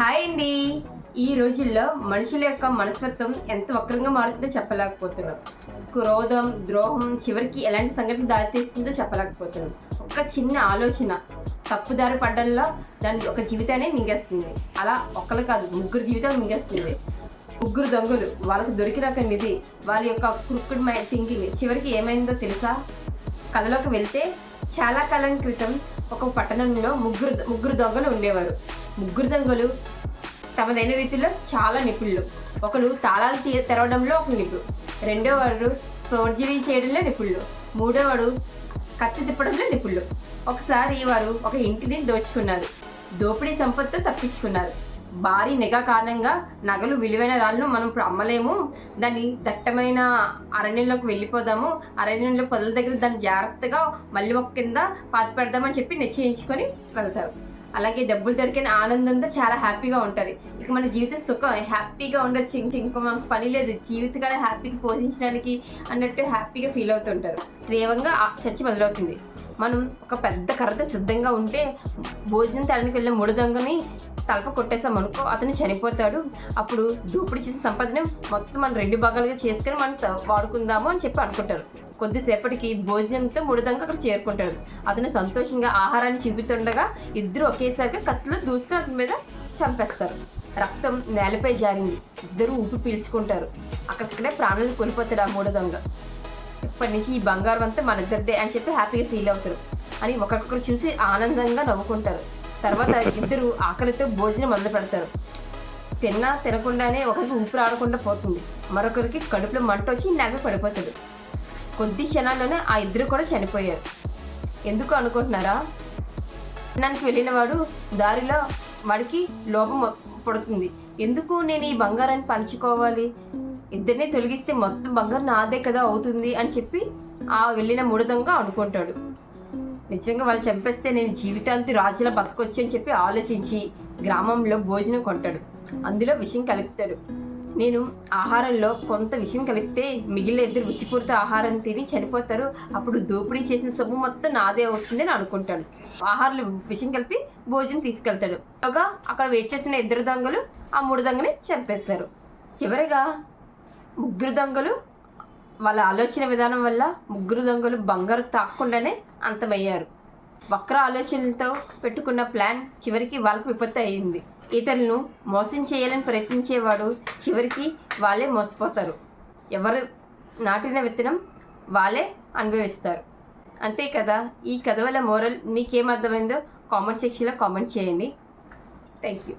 Hi అండి. ఈ రోజుల్లో మనుషుల యొక్క మనస్తత్వం ఎంత వక్రంగా మారుతుందో చెప్పలేకపోతున్నాం. క్రోధం ద్రోహం చివరికి ఎలాంటి సంఘటన దారితీస్తుందో చెప్పలేకపోతున్నాం. ఒక చిన్న ఆలోచన తప్పుదారి పడ్డంలో దాని ఒక జీవితాన్ని మింగేస్తుంది. అలా ఒక్కరు కాదు ముగ్గురు జీవితాలు మింగేస్తుంది. ముగ్గురు దొంగలు వాళ్ళకి దొరికిన ఒక నిధి వాళ్ళ యొక్క క్రుక్కుడ్ మై థింకింగ్ చివరికి ఏమైందో తెలుసా? కథలోకి వెళ్తే చాలా కాలం క్రితం ఒక పట్టణంలో ముగ్గురు ముగ్గురు దొంగలు ఉండేవారు. ముగ్గురు దొంగలు తమదైన రీతిలో చాలా నిపుణులు. ఒకరు తాళాలు తీ తెరవడంలో ఒక నిపుణుడు. రెండోవాడు ఫోర్జరీ చేయడంలో నిపుణులు మూడోవాడు కత్తి తిప్పడంలో నిపుణులు ఒకసారి వారు ఒక ఇంటిని దోచుకున్నారు. దోపిడీ సంపత్తితో తప్పించుకున్నారు. భారీ నిఘా కారణంగా నగలు విలువైన రాళ్ళను మనం ఇప్పుడు అమ్మలేము. దాన్ని దట్టమైన అరణ్యంలోకి వెళ్ళిపోదాము. అరణ్యంలో పొదల దగ్గర దాన్ని జాగ్రత్తగా మళ్ళీ ఒక కింద పాతి పెడదామని చెప్పి నిశ్చయించుకొని వెళ్తారు. అలాగే డబ్బులు దొరికిన ఆనందంతో చాలా హ్యాపీగా ఉంటుంది. ఇక మన జీవిత సుఖం హ్యాపీగా ఉండొచ్చు ఇంక ఇంకా మనకు పని లేదు. జీవితకాలం హ్యాపీగా పోషించడానికి అన్నట్టు హ్యాపీగా ఫీల్ అవుతుంటారు. తీవ్రంగా ఆ చర్చ మొదలవుతుంది. మనం ఒక పెద్ద కర్రతో సిద్ధంగా ఉంటే భోజనం తేడానికి వెళ్ళే మూడు దొంగని తలప కొట్టేసాం అనుకో అతను చనిపోతాడు. అప్పుడు దోపిడీ చేసిన సంపదని మొత్తం మనం రెండు భాగాలుగా చేసుకుని మనం వాడుకుందాము అని చెప్పి అనుకుంటారు. కొద్దిసేపటికి భోజనంతో మూడు అక్కడ చేరుకుంటాడు. అతను సంతోషంగా ఆహారాన్ని చూపుతుండగా ఇద్దరు ఒకేసారిగా కత్తిలో దూసుకుని అతని మీద చంపేస్తారు. రక్తం నేలపై జారింది. ఇద్దరు ఊపి పీల్చుకుంటారు. అక్కడక్కడే ప్రాణాలు కోల్పోతాడు ఆ మూడదంగా దొంగ. ఇప్పటి నుంచి ఈ బంగారం అంతా మన ఇద్దరిదే అని చెప్పి హ్యాపీగా ఫీల్ అవుతారు. అని ఒకరికొకరు చూసి ఆనందంగా నవ్వుకుంటారు. తర్వాత ఇద్దరు ఆకలితో భోజనం మొదలు పెడతారు. తిన్నా తినకుండానే ఒకరికి ఊపిరి ఆడకుండా పోతుంది. మరొకరికి కడుపులో మంట వచ్చి నేల పడిపోతాడు కొద్ది క్షణాల్లోనే ఆ ఇద్దరు కూడా చనిపోయారు. ఎందుకు అనుకుంటున్నారా? నన్ను వెళ్ళిన వాడు దారిలో వాడికి లోపం పడుతుంది. ఎందుకు నేను ఈ బంగారాన్ని పంచుకోవాలి? ఇద్దరిని తొలగిస్తే మొత్తం బంగారం నాదే కదా అవుతుంది అని చెప్పి ఆ వెళ్ళిన మూడు దొంగ అనుకుంటాడు. నిజంగా వాళ్ళు చంపేస్తే నేను జీవితాంతి రాజులా బతకొచ్చు అని చెప్పి ఆలోచించి గ్రామంలో భోజనం కొంటాడు. అందులో విషయం కలుపుతాడు. నేను ఆహారంలో కొంత విషయం కలిపితే మిగిలిన ఇద్దరు విషపూరిత ఆహారం తిని చనిపోతారు. అప్పుడు దోపిడీ చేసిన సొమ్ము మొత్తం నాదే అవుతుంది అని అనుకుంటాను ఆహారంలో విషయం కలిపి భోజనం తీసుకెళ్తాడు. అలాగా అక్కడ వెయిట్ చేసిన ఇద్దరు దొంగలు ఆ మూడు దొంగని చంపేస్తారు. చివరిగా ముగ్గురు దొంగలు వాళ్ళ ఆలోచన విధానం వల్ల ముగ్గురు దొంగలు బంగారు తాక్కుండానే అంతమయ్యారు. వక్ర ఆలోచనలతో పెట్టుకున్న ప్లాన్ చివరికి వాళ్ళకు విపత్తు అయింది ఇతరులను మోసం చేయాలని ప్రయత్నించేవాడు చివరికి వాళ్ళే మోసపోతారు. ఎవరు నాటిన విత్తనం వాళ్ళే అనుభవిస్తారు. అంతే కదా? ఈ కథ వల్ల మోరల్ మీకేం అర్థమైందో కామెంట్ సెక్షన్లో కామెంట్ చేయండి. Thank you